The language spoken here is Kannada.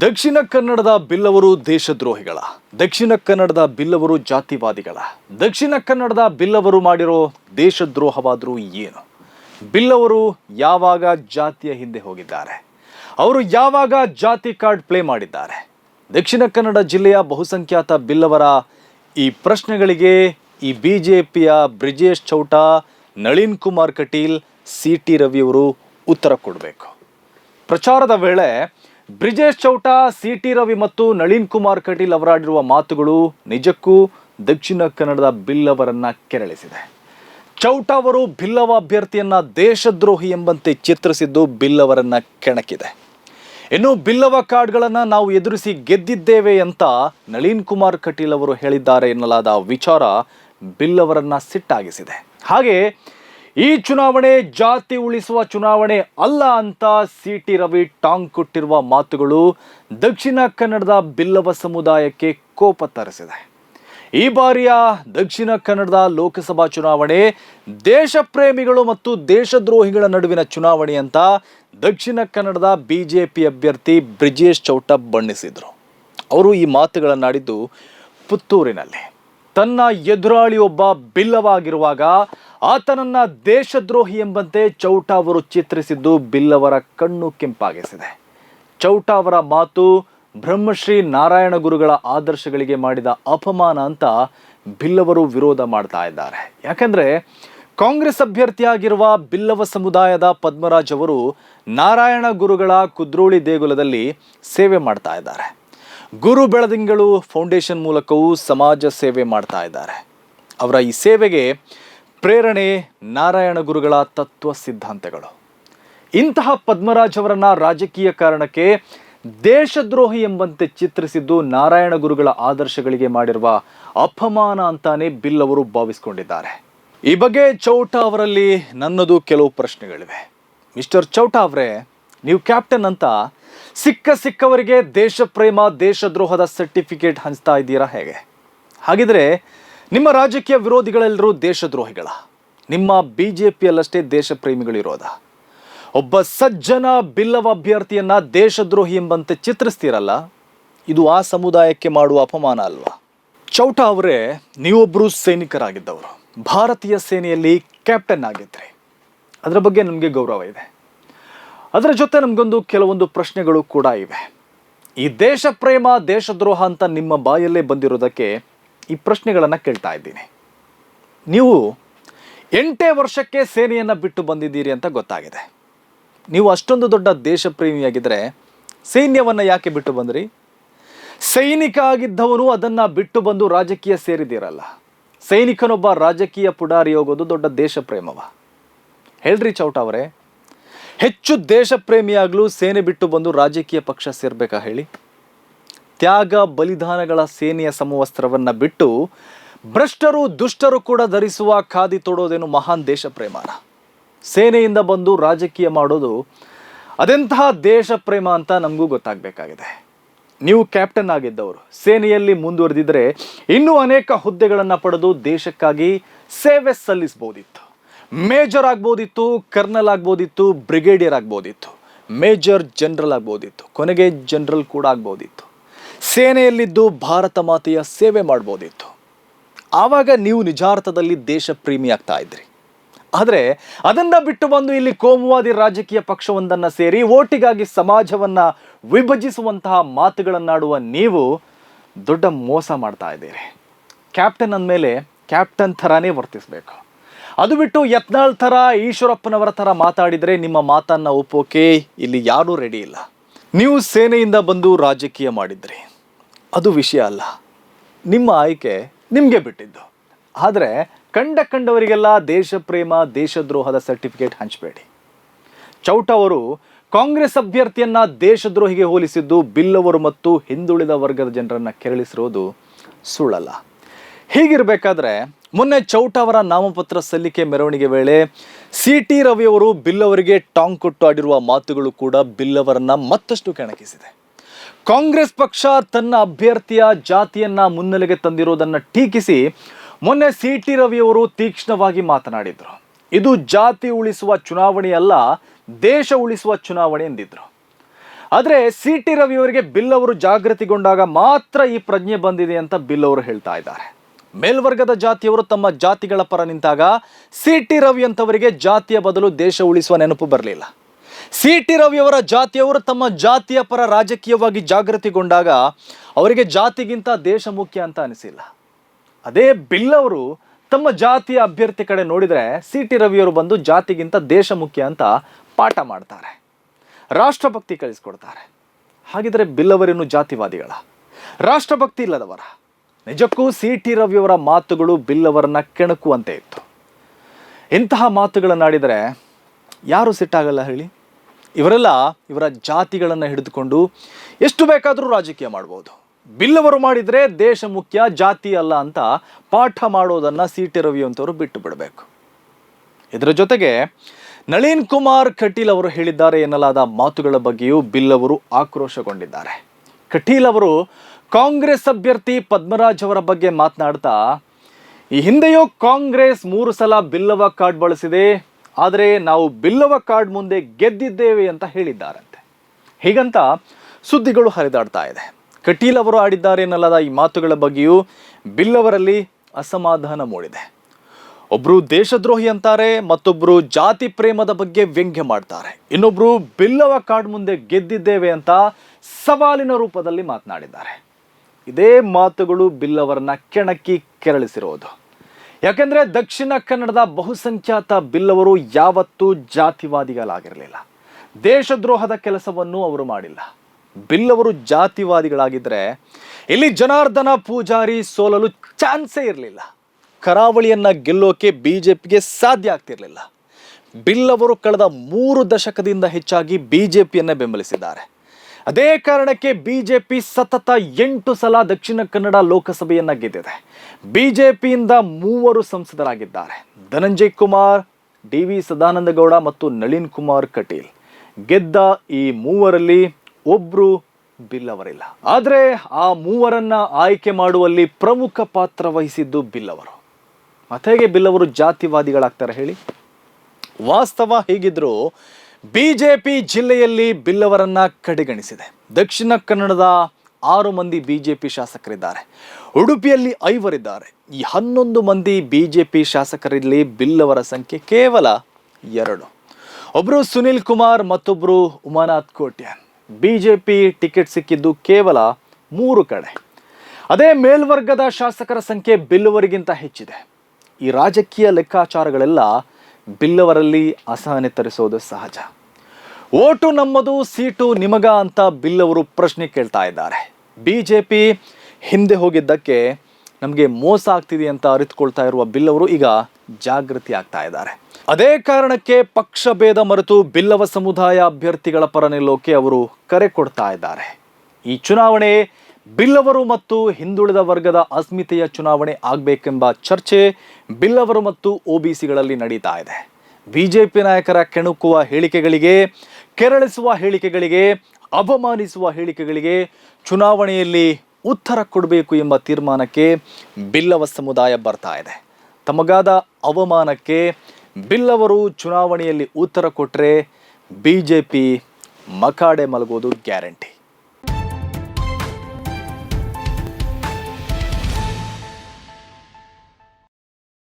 ದಕ್ಷಿಣ ಕನ್ನಡದ ಬಿಲ್ಲವರು ದೇಶದ್ರೋಹಿಗಳ, ದಕ್ಷಿಣ ಕನ್ನಡದ ಬಿಲ್ಲವರು ಜಾತಿವಾದಿಗಳ, ದಕ್ಷಿಣ ಕನ್ನಡದ ಬಿಲ್ಲವರು ಮಾಡಿರೋ ದೇಶದ್ರೋಹವಾದರೂ ಏನು? ಬಿಲ್ಲವರು ಯಾವಾಗ ಜಾತಿಯ ಹಿಂದೆ ಹೋಗಿದ್ದಾರೆ? ಅವರು ಯಾವಾಗ ಜಾತಿ ಕಾರ್ಡ್ ಪ್ಲೇ ಮಾಡಿದ್ದಾರೆ? ದಕ್ಷಿಣ ಕನ್ನಡ ಜಿಲ್ಲೆಯ ಬಹುಸಂಖ್ಯಾತ ಬಿಲ್ಲವರ ಈ ಪ್ರಶ್ನೆಗಳಿಗೆ ಈ ಬಿ ಜೆ ಪಿಯ ಬ್ರಿಜೇಶ್ ಚೌಟ, ನಳಿನ್ ಕುಮಾರ್ ಕಟೀಲ್, ಸಿ ಟಿ ರವಿಯವರು ಉತ್ತರ ಕೊಡಬೇಕು. ಪ್ರಚಾರದ ವೇಳೆ ಬ್ರಿಜೇಶ್ ಚೌಟಾ ಸಿ ಟಿ ರವಿ ಮತ್ತು ನಳಿನ್ ಕುಮಾರ್ ಕಟೀಲ್ ಅವರಾಡಿರುವ ಮಾತುಗಳು ನಿಜಕ್ಕೂ ದಕ್ಷಿಣ ಕನ್ನಡದ ಬಿಲ್ಲವರನ್ನ ಕೆರಳಿಸಿದೆ. ಚೌಟ ಅವರು ಬಿಲ್ಲವ ಅಭ್ಯರ್ಥಿಯನ್ನ ದೇಶದ್ರೋಹಿ ಎಂಬಂತೆ ಚಿತ್ರಿಸಿದ್ದು ಬಿಲ್ಲವರನ್ನ ಕೆಣಕಿದೆ. ಇನ್ನು ಬಿಲ್ಲವ ಕಾರ್ಡ್ಗಳನ್ನು ನಾವು ಎದುರಿಸಿ ಗೆದ್ದಿದ್ದೇವೆ ಅಂತ ನಳಿನ್ ಕುಮಾರ್ ಕಟೀಲ್ ಅವರು ಹೇಳಿದ್ದಾರೆ ಎನ್ನಲಾದ ವಿಚಾರ ಬಿಲ್ಲವರನ್ನ ಸಿಟ್ಟಾಗಿಸಿದೆ. ಹಾಗೆ ಈ ಚುನಾವಣೆ ಜಾತಿ ಉಳಿಸುವ ಚುನಾವಣೆ ಅಲ್ಲ ಅಂತ ಸಿ ಟಿ ರವಿ ಟಾಂಗ್ ಕೊಟ್ಟಿರುವ ಮಾತುಗಳು ದಕ್ಷಿಣ ಕನ್ನಡದ ಬಿಲ್ಲವ ಸಮುದಾಯಕ್ಕೆ ಕೋಪ ತರಿಸಿದೆ. ಈ ಬಾರಿಯ ದಕ್ಷಿಣ ಕನ್ನಡದ ಲೋಕಸಭಾ ಚುನಾವಣೆ ದೇಶ ಪ್ರೇಮಿಗಳು ಮತ್ತು ದೇಶದ್ರೋಹಿಗಳ ನಡುವಿನ ಚುನಾವಣೆ ಅಂತ ದಕ್ಷಿಣ ಕನ್ನಡದ ಬಿಜೆಪಿ ಅಭ್ಯರ್ಥಿ ಬ್ರಿಜೇಶ್ ಚೌಟ ಬಣ್ಣಿಸಿದರು. ಅವರು ಈ ಮಾತುಗಳನ್ನಾಡಿದ್ದು ಪುತ್ತೂರಿನಲ್ಲಿ. ತನ್ನ ಎದುರಾಳಿಯೊಬ್ಬ ಬಿಲ್ಲವಾಗಿರುವಾಗ ಆತನನ್ನ ದೇಶದ್ರೋಹಿ ಎಂಬಂತೆ ಚೌಟ ಅವರು ಚಿತ್ರಿಸಿದ್ದು ಬಿಲ್ಲವರ ಕಣ್ಣು ಕೆಂಪಾಗಿಸಿದೆ. ಚೌಟ ಅವರ ಮಾತು ಬ್ರಹ್ಮಶ್ರೀ ನಾರಾಯಣ ಗುರುಗಳ ಆದರ್ಶಗಳಿಗೆ ಮಾಡಿದ ಅಪಮಾನ ಅಂತ ಬಿಲ್ಲವರು ವಿರೋಧ ಮಾಡ್ತಾ ಇದ್ದಾರೆ. ಯಾಕಂದ್ರೆ ಕಾಂಗ್ರೆಸ್ ಅಭ್ಯರ್ಥಿಯಾಗಿರುವ ಬಿಲ್ಲವ ಸಮುದಾಯದ ಪದ್ಮರಾಜ್ ಅವರು ನಾರಾಯಣ ಗುರುಗಳ ಕುದ್ರೋಳಿ ದೇಗುಲದಲ್ಲಿ ಸೇವೆ ಮಾಡ್ತಾ ಇದ್ದಾರೆ. ಗುರು ಬೆಳದಿಂಗಳು ಫೌಂಡೇಶನ್ ಮೂಲಕವೂ ಸಮಾಜ ಸೇವೆ ಮಾಡ್ತಾ ಇದ್ದಾರೆ. ಅವರ ಈ ಸೇವೆಗೆ ಪ್ರೇರಣೆ, ನಾರಾಯಣ ಗುರುಗಳ ತತ್ವ ಸಿದ್ಧಾಂತಗಳು. ಇಂತಹ ಪದ್ಮರಾಜ್ ಅವರನ್ನ ರಾಜಕೀಯ ಕಾರಣಕ್ಕೆ ದೇಶದ್ರೋಹಿ ಎಂಬಂತೆ ಚಿತ್ರಿಸಿದ್ದು ನಾರಾಯಣ ಗುರುಗಳ ಆದರ್ಶಗಳಿಗೆ ಮಾಡಿರುವ ಅಪಮಾನ ಅಂತಾನೆ ಬಿಲ್ ಅವರು ಭಾವಿಸಿಕೊಂಡಿದ್ದಾರೆ. ಈ ಬಗ್ಗೆ ಚೌಟ ಅವರಲ್ಲಿ ನನ್ನದು ಕೆಲವು ಪ್ರಶ್ನೆಗಳಿವೆ. ಮಿಸ್ಟರ್ ಚೌಟ ಅವರೇ, ನೀವು ಕ್ಯಾಪ್ಟನ್ ಅಂತ ಸಿಕ್ಕ ಸಿಕ್ಕವರಿಗೆ ದೇಶ ಪ್ರೇಮ ದೇಶದ್ರೋಹದ ಸರ್ಟಿಫಿಕೇಟ್ ಹಂಚ್ತಾ ಇದ್ದೀರಾ ಹೇಗೆ? ಹಾಗಿದ್ರೆ ನಿಮ್ಮ ರಾಜಕೀಯ ವಿರೋಧಿಗಳೆಲ್ಲರೂ ದೇಶದ್ರೋಹಿಗಳ. ನಿಮ್ಮ ಬಿ ಜೆ ಪಿಯಲ್ಲಷ್ಟೇ ದೇಶ ಪ್ರೇಮಿಗಳಿರೋದ ಒಬ್ಬ ಸಜ್ಜನ, ಬಿಲ್ಲವ ಅಭ್ಯರ್ಥಿಯನ್ನ ದೇಶದ್ರೋಹಿ ಎಂಬಂತೆ ಚಿತ್ರಿಸ್ತೀರಲ್ಲ, ಇದು ಆ ಸಮುದಾಯಕ್ಕೆ ಮಾಡುವ ಅಪಮಾನ ಅಲ್ವಾ? ಚೌಟ ಅವರೇ ನೀವೊಬ್ಬರು ಸೈನಿಕರಾಗಿದ್ದವರು. ಭಾರತೀಯ ಸೇನೆಯಲ್ಲಿ ಕ್ಯಾಪ್ಟನ್ ಆಗಿದ್ರಿ. ಅದರ ಬಗ್ಗೆ ನಮಗೆ ಗೌರವ ಇದೆ. ಅದರ ಜೊತೆ ನಮಗೊಂದು ಕೆಲವೊಂದು ಪ್ರಶ್ನೆಗಳು ಕೂಡ ಇವೆ. ಈ ದೇಶ ಪ್ರೇಮ, ದೇಶದ್ರೋಹ ಅಂತ ನಿಮ್ಮ ಬಾಯಲ್ಲೇ ಬಂದಿರೋದಕ್ಕೆ ಈ ಪ್ರಶ್ನೆಗಳನ್ನು ಕೇಳ್ತಾ ಇದ್ದೀನಿ. ನೀವು ಎಂಟೇ ವರ್ಷಕ್ಕೆ ಸೇನೆಯನ್ನು ಬಿಟ್ಟು ಬಂದಿದ್ದೀರಿ ಅಂತ ಗೊತ್ತಾಗಿದೆ. ನೀವು ಅಷ್ಟೊಂದು ದೊಡ್ಡ ದೇಶ ಪ್ರೇಮಿಯಾಗಿದ್ದರೆ ಸೈನ್ಯವನ್ನು ಯಾಕೆ ಬಿಟ್ಟು ಬಂದ್ರಿ? ಸೈನಿಕ ಆಗಿದ್ದವನು ಅದನ್ನು ಬಿಟ್ಟು ಬಂದು ರಾಜಕೀಯ ಸೇರಿದ್ದೀರಲ್ಲ. ಸೈನಿಕನೊಬ್ಬ ರಾಜಕೀಯ ಪುಡಾರಿ ಹೋಗೋದು ದೊಡ್ಡ ದೇಶ ಪ್ರೇಮವ ಹೇಳ್ರಿ ಚೌಟ ಅವರೇ ಹೆಚ್ಚು ದೇಶ ಪ್ರೇಮಿಯಾಗಲು ಸೇನೆ ಬಿಟ್ಟು ಬಂದು ರಾಜಕೀಯ ಪಕ್ಷ ಸೇರ್ಬೇಕಾ ಹೇಳಿ? ತ್ಯಾಗ ಬಲಿದಾನಗಳ ಸೇನೆಯ ಸಮವಸ್ತ್ರವನ್ನು ಬಿಟ್ಟು ಭ್ರಷ್ಟರು ದುಷ್ಟರು ಕೂಡ ಧರಿಸುವ ಖಾದಿ ತೊಡೋದೇನು ಮಹಾನ್ ದೇಶ ಪ್ರೇಮನ ಸೇನೆಯಿಂದ ಬಂದು ರಾಜಕೀಯ ಮಾಡೋದು ಅದೆಂತಹ ದೇಶ ಪ್ರೇಮ ಅಂತ ನಮಗೂ ಗೊತ್ತಾಗಬೇಕಾಗಿದೆ. ನೀವು ಕ್ಯಾಪ್ಟನ್ ಆಗಿದ್ದವರು, ಸೇನೆಯಲ್ಲಿ ಮುಂದುವರೆದಿದ್ದರೆ ಇನ್ನೂ ಅನೇಕ ಹುದ್ದೆಗಳನ್ನು ಪಡೆದು ದೇಶಕ್ಕಾಗಿ ಸೇವೆ ಸಲ್ಲಿಸಬಹುದಿತ್ತು ಮೇಜರ್ ಆಗ್ಬೋದಿತ್ತು, ಕರ್ನಲ್ ಆಗ್ಬೋದಿತ್ತು, ಬ್ರಿಗೇಡಿಯರ್ ಆಗ್ಬೋದಿತ್ತು, ಮೇಜರ್ ಜನರಲ್ ಆಗ್ಬೋದಿತ್ತು, ಕೊನೆಗೆ ಜನರಲ್ ಕೂಡ ಆಗ್ಬೋದಿತ್ತು. ಸೇನೆಯಲ್ಲಿದ್ದು ಭಾರತ ಮಾತೆಯ ಸೇವೆ ಮಾಡ್ಬೋದಿತ್ತು. ಆವಾಗ ನೀವು ನಿಜಾರ್ಥದಲ್ಲಿ ದೇಶ ಪ್ರೇಮಿ ಆಗ್ತಾ ಇದ್ರಿ. ಆದರೆ ಅದನ್ನ ಬಿಟ್ಟು ಬಂದು ಇಲ್ಲಿ ಕೋಮುವಾದಿ ರಾಜಕೀಯ ಪಕ್ಷವೊಂದನ್ನ ಸೇರಿ ಓಟಿಗಾಗಿ ಸಮಾಜವನ್ನ ವಿಭಜಿಸುವಂತಹ ಮಾತುಗಳನ್ನಾಡುವ ನೀವು ದೊಡ್ಡ ಮೋಸ ಮಾಡ್ತಾ ಇದ್ದೀರಿ. ಕ್ಯಾಪ್ಟನ್ ಅಂದಮೇಲೆ ಕ್ಯಾಪ್ಟನ್ ಥರನೇ ವರ್ತಿಸಬೇಕು. ಅದು ಬಿಟ್ಟು ಯತ್ನಾಳ್ ಥರ, ಈಶ್ವರಪ್ಪನವರ ಥರ ಮಾತಾಡಿದರೆ ನಿಮ್ಮ ಮಾತನ್ನ ಒಪ್ಪೋಕೆ ಇಲ್ಲಿ ಯಾರೂ ರೆಡಿ ಇಲ್ಲ. ನೀವು ಸೇನೆಯಿಂದ ಬಂದು ರಾಜಕೀಯ ಮಾಡಿದ್ರಿ. ಅದು ವಿಷಯ ಅಲ್ಲ. ನಿಮ್ಮ ಆಯ್ಕೆ ನಿಮಗೆ ಬಿಟ್ಟಿದ್ದು. ಆದರೆ ಕಂಡ ಕಂಡವರಿಗೆಲ್ಲ ದೇಶ ಪ್ರೇಮ, ದೇಶದ್ರೋಹದ ಸರ್ಟಿಫಿಕೇಟ್ ಹಂಚಬೇಡಿ. ಚೌಟ ಅವರು ಕಾಂಗ್ರೆಸ್ ಅಭ್ಯರ್ಥಿಯನ್ನ ದೇಶದ್ರೋಹಿಗೆ ಹೋಲಿಸಿದ್ದು, ಬಿಲ್ಲವರು ಮತ್ತು ಹಿಂದುಳಿದ ವರ್ಗದ ಜನರನ್ನು ಕೆರಳಿಸಿರೋದು ಸುಳ್ಳಲ್ಲ. ಹೀಗಿರಬೇಕಾದ್ರೆ ಮೊನ್ನೆ ಚೌಟ ಅವರ ನಾಮಪತ್ರ ಸಲ್ಲಿಕೆ ಮೆರವಣಿಗೆ ವೇಳೆ ಸಿ ಟಿ ರವಿಯವರು ಬಿಲ್ಲವರಿಗೆ ಟಾಂಗ್ ಕೊಟ್ಟು ಆಡಿರುವ ಮಾತುಗಳು ಕೂಡ ಬಿಲ್ಲವರನ್ನ ಮತ್ತಷ್ಟು ಕೆಣಕಿಸಿದೆ. ಕಾಂಗ್ರೆಸ್ ಪಕ್ಷ ತನ್ನ ಅಭ್ಯರ್ಥಿಯ ಜಾತಿಯನ್ನ ಮುನ್ನೆಲೆಗೆ ತಂದಿರೋದನ್ನ ಟೀಕಿಸಿ ಮೊನ್ನೆ ಸಿ ಟಿ ರವಿಯವರು ತೀಕ್ಷ್ಣವಾಗಿ ಮಾತನಾಡಿದ್ರು. ಇದು ಜಾತಿ ಉಳಿಸುವ ಚುನಾವಣೆ ಅಲ್ಲ, ದೇಶ ಉಳಿಸುವ ಚುನಾವಣೆ ಎಂದಿದ್ರು. ಆದರೆ ಸಿ ಟಿ ರವಿ ಅವರಿಗೆ ಬಿಲ್ ಅವರು ಜಾಗೃತಿಗೊಂಡಾಗ ಮಾತ್ರ ಈ ಪ್ರಜ್ಞೆ ಬಂದಿದೆ ಅಂತ ಬಿಲ್ ಅವರು ಹೇಳ್ತಾ ಇದ್ದಾರೆ. ಮೇಲ್ವರ್ಗದ ಜಾತಿಯವರು ತಮ್ಮ ಜಾತಿಗಳ ಪರ ನಿಂತಾಗ ಸಿ ಟಿ ರವಿ ಅಂತವರಿಗೆ ಜಾತಿಯ ಬದಲು ದೇಶ ಉಳಿಸುವ ನೆನಪು ಬರಲಿಲ್ಲ. ಸಿ ಟಿ ರವಿಯವರ ಜಾತಿಯವರು ತಮ್ಮ ಜಾತಿಯ ಪರ ರಾಜಕೀಯವಾಗಿ ಜಾಗೃತಿಗೊಂಡಾಗ ಅವರಿಗೆ ಜಾತಿಗಿಂತ ದೇಶ ಮುಖ್ಯ ಅಂತ ಅನಿಸಿಲ್ಲ. ಅದೇ ಬಿಲ್ ಅವರು ತಮ್ಮ ಜಾತಿಯ ಅಭ್ಯರ್ಥಿ ಕಡೆ ನೋಡಿದರೆ ಸಿ ಟಿ ರವಿಯವರು ಬಂದು ಜಾತಿಗಿಂತ ದೇಶ ಮುಖ್ಯ ಅಂತ ಪಾಠ ಮಾಡ್ತಾರೆ. ರಾಷ್ಟ್ರಭಕ್ತಿ ಕಳಿಸ್ಕೊಡ್ತಾರೆ. ಹಾಗಿದ್ರೆ ಬಿಲ್ ಅವರೇನು ಜಾತಿವಾದಿಗಳ. ರಾಷ್ಟ್ರಭಕ್ತಿ ಇಲ್ಲದವರ. ನಿಜಕ್ಕೂ ಸಿ ಟಿ ರವಿಯವರ ಮಾತುಗಳು ಬಿಲ್ ಅವರನ್ನ ಕೆಣಕುವಂತೆ ಇತ್ತು. ಇಂತಹ ಮಾತುಗಳನ್ನಾಡಿದರೆ ಯಾರು ಸಿಟ್ಟಾಗಲ್ಲ ಹೇಳಿ? ಇವರೆಲ್ಲ ಇವರ ಜಾತಿಗಳನ್ನು ಹಿಡಿದುಕೊಂಡು ಎಷ್ಟು ಬೇಕಾದರೂ ರಾಜಕೀಯ ಮಾಡ್ಬೋದು. ಬಿಲ್ಲವರು ಮಾಡಿದರೆ ದೇಶ ಮುಖ್ಯ, ಜಾತಿ ಅಲ್ಲ ಅಂತ ಪಾಠ ಮಾಡೋದನ್ನು ಸಿ ಟಿ ರವಿ ಅಂತವರು ಬಿಟ್ಟು ಬಿಡಬೇಕು. ಇದರ ಜೊತೆಗೆ ನಳೀನ್ ಕುಮಾರ್ ಕಟೀಲ್ ಅವರು ಹೇಳಿದ್ದಾರೆ ಎನ್ನಲಾದ ಮಾತುಗಳ ಬಗ್ಗೆಯೂ ಬಿಲ್ ಅವರು ಆಕ್ರೋಶಗೊಂಡಿದ್ದಾರೆ. ಕಟೀಲ್ ಅವರು ಕಾಂಗ್ರೆಸ್ ಅಭ್ಯರ್ಥಿ ಪದ್ಮರಾಜ್ ಅವರ ಬಗ್ಗೆ ಮಾತನಾಡ್ತಾ, ಈ ಹಿಂದೆಯೂ ಕಾಂಗ್ರೆಸ್ ಮೂರು ಸಲ ಬಿಲ್ಲವ ಕಾರ್ಡ್ ಬಳಸಿದೆ, ಆದರೆ ನಾವು ಬಿಲ್ಲವ ಕಾರ್ಡ್ ಮುಂದೆ ಗೆದ್ದಿದ್ದೇವೆ ಅಂತ ಹೇಳಿದ್ದಾರಂತೆ. ಹೀಗಂತ ಸುದ್ದಿಗಳು ಹರಿದಾಡ್ತಾ ಇದೆ. ಕಟೀಲ್ ಅವರು ಆಡಿದ್ದಾರೆ ಎನ್ನಲಾದ ಈ ಮಾತುಗಳ ಬಗ್ಗೆಯೂ ಬಿಲ್ಲವರಲ್ಲಿ ಅಸಮಾಧಾನ ಮೂಡಿದೆ. ಒಬ್ರು ದೇಶದ್ರೋಹಿ ಅಂತಾರೆ ಮತ್ತೊಬ್ಬರು ಜಾತಿ ಪ್ರೇಮದ ಬಗ್ಗೆ ವ್ಯಂಗ್ಯ ಮಾಡ್ತಾರೆ. ಇನ್ನೊಬ್ರು ಬಿಲ್ಲವ ಕಾರ್ಡ್ ಮುಂದೆ ಗೆದ್ದಿದ್ದೇವೆ ಅಂತ ಸವಾಲಿನ ರೂಪದಲ್ಲಿ ಮಾತನಾಡಿದ್ದಾರೆ. ಇದೇ ಮಾತುಗಳು ಬಿಲ್ಲವರನ್ನ ಕೆಣಕಿ ಕೆರಳಿಸಿರೋದು. ಯಾಕೆಂದ್ರೆ ದಕ್ಷಿಣ ಕನ್ನಡದ ಬಹುಸಂಖ್ಯಾತ ಬಿಲ್ಲವರು ಯಾವತ್ತೂ ಜಾತಿವಾದಿಗಳಾಗಿರಲಿಲ್ಲ. ದೇಶದ್ರೋಹದ ಕೆಲಸವನ್ನು ಅವರು ಮಾಡಿಲ್ಲ. ಬಿಲ್ಲವರು ಜಾತಿವಾದಿಗಳಾಗಿದ್ದರೆ ಇಲ್ಲಿ ಜನಾರ್ದನ ಪೂಜಾರಿ ಸೋಲಲು ಚಾನ್ಸೇ ಇರಲಿಲ್ಲ. ಕರಾವಳಿಯನ್ನ ಗೆಲ್ಲೋಕೆ ಬಿ ಜೆ ಪಿಗೆ ಸಾಧ್ಯ ಆಗ್ತಿರಲಿಲ್ಲ. ಬಿಲ್ಲವರು ಕಳೆದ ಮೂರು ದಶಕದಿಂದ ಹೆಚ್ಚಾಗಿ ಬಿಜೆಪಿಯನ್ನೇ ಬೆಂಬಲಿಸಿದ್ದಾರೆ. ಅದೇ ಕಾರಣಕ್ಕೆ ಬಿಜೆಪಿ ಸತತ ಎಂಟು ಸಲ ದಕ್ಷಿಣ ಕನ್ನಡ ಲೋಕಸಭೆಯನ್ನ ಗೆದ್ದಿದೆ. ಬಿಜೆಪಿಯಿಂದ ಮೂವರು ಸಂಸದರಾಗಿದ್ದಾರೆ. ಧನಂಜಯ್ ಕುಮಾರ್ ಡಿ ವಿ ಸದಾನಂದಗೌಡ ಮತ್ತು ನಳಿನ್ ಕುಮಾರ್ ಕಟೀಲ್. ಗೆದ್ದ ಈ ಮೂವರಲ್ಲಿ ಒಬ್ರು ಬಿಲ್ ಅವರಿಲ್ಲ ಆದರೆ ಆ ಮೂವರನ್ನ ಆಯ್ಕೆ ಮಾಡುವಲ್ಲಿ ಪ್ರಮುಖ ಪಾತ್ರ ವಹಿಸಿದ್ದು ಬಿಲ್ ಅವರು ಹೇಗೆ ಬಿಲ್ ಜಾತಿವಾದಿಗಳಾಗ್ತಾರೆ ಹೇಳಿ? ವಾಸ್ತವ ಹೀಗಿದ್ರೂ ಬಿಜೆಪಿ ಜಿಲ್ಲೆಯಲ್ಲಿ ಬಿಲ್ಲವರನ್ನ ಕಡೆಗಣಿಸಿದೆ. ದಕ್ಷಿಣ ಕನ್ನಡದ ಆರು ಮಂದಿ ಬಿಜೆಪಿ ಶಾಸಕರಿದ್ದಾರೆ. ಉಡುಪಿಯಲ್ಲಿ ಐವರಿದ್ದಾರೆ. ಈ ಹನ್ನೊಂದು ಮಂದಿ ಬಿಜೆಪಿ ಶಾಸಕರಲ್ಲಿ ಬಿಲ್ಲವರ ಸಂಖ್ಯೆ ಕೇವಲ ಎರಡು. ಒಬ್ಬರು ಸುನಿಲ್ ಕುಮಾರ್ ಮತ್ತೊಬ್ಬರು ಉಮಾನಾಥ್ ಕೋಟ್ಯಾನ್ ಬಿಜೆಪಿ ಟಿಕೆಟ್ ಸಿಕ್ಕಿದ್ದು ಕೇವಲ ಮೂರು ಕಡೆ. ಅದೇ ಮೇಲ್ವರ್ಗದ ಶಾಸಕರ ಸಂಖ್ಯೆ ಬಿಲ್ಲವರಿಗಿಂತ ಹೆಚ್ಚಿದೆ. ಈ ರಾಜಕೀಯ ಲೆಕ್ಕಾಚಾರಗಳೆಲ್ಲ ಬಿಲ್ಲವರಲ್ಲಿ ಅಸಹನೆ ತರಿಸೋದು ಸಹಜ. ಓಟು ನಮ್ಮದು, ಸೀಟು ನಿಮಗ ಅಂತ ಬಿಲ್ಲವರು ಪ್ರಶ್ನೆ ಕೇಳ್ತಾ ಇದ್ದಾರೆ. ಬಿಜೆಪಿ ಹಿಂದೆ ಹೋಗಿದ್ದಕ್ಕೆ ನಮಗೆ ಮೋಸ ಆಗ್ತಿದೆ ಅಂತ ಅರಿತುಕೊಳ್ತಾ ಇರುವ ಬಿಲ್ಲವರು ಈಗ ಜಾಗೃತಿ ಆಗ್ತಾ ಇದ್ದಾರೆ. ಅದೇ ಕಾರಣಕ್ಕೆ ಪಕ್ಷ ಭೇದ ಮರೆತು ಬಿಲ್ಲವ ಸಮುದಾಯ ಅಭ್ಯರ್ಥಿಗಳ ಪರ ನಿಲ್ಲೋಕೆ ಅವರು ಕರೆ ಕೊಡ್ತಾ ಇದ್ದಾರೆ. ಈ ಚುನಾವಣೆ ಬಿಲ್ಲವರು ಮತ್ತು ಹಿಂದುಳಿದ ವರ್ಗದ ಅಸ್ಮಿತೆಯ ಚುನಾವಣೆ ಆಗಬೇಕೆಂಬ ಚರ್ಚೆ ಬಿಲ್ಲವರು ಮತ್ತು ಒಬಿಸಿಗಳಲ್ಲಿ ನಡೀತಾ ಇದೆ. ಬಿಜೆಪಿ ನಾಯಕರ ಕೆಣಕುವ ಹೇಳಿಕೆಗಳಿಗೆ, ಕೆರಳಿಸುವ ಹೇಳಿಕೆಗಳಿಗೆ, ಅವಮಾನಿಸುವ ಹೇಳಿಕೆಗಳಿಗೆ ಚುನಾವಣೆಯಲ್ಲಿ ಉತ್ತರ ಕೊಡಬೇಕು ಎಂಬ ತೀರ್ಮಾನಕ್ಕೆ ಬಿಲ್ಲವ ಸಮುದಾಯ ಬರ್ತಾ ಇದೆ. ತಮಗಾದ ಅವಮಾನಕ್ಕೆ ಬಿಲ್ಲವರು ಚುನಾವಣೆಯಲ್ಲಿ ಉತ್ತರ ಕೊಟ್ಟರೆ ಬಿ ಜೆ ಪಿ ಮಕಾಡೆ ಮಲಗೋದು ಗ್ಯಾರಂಟಿ.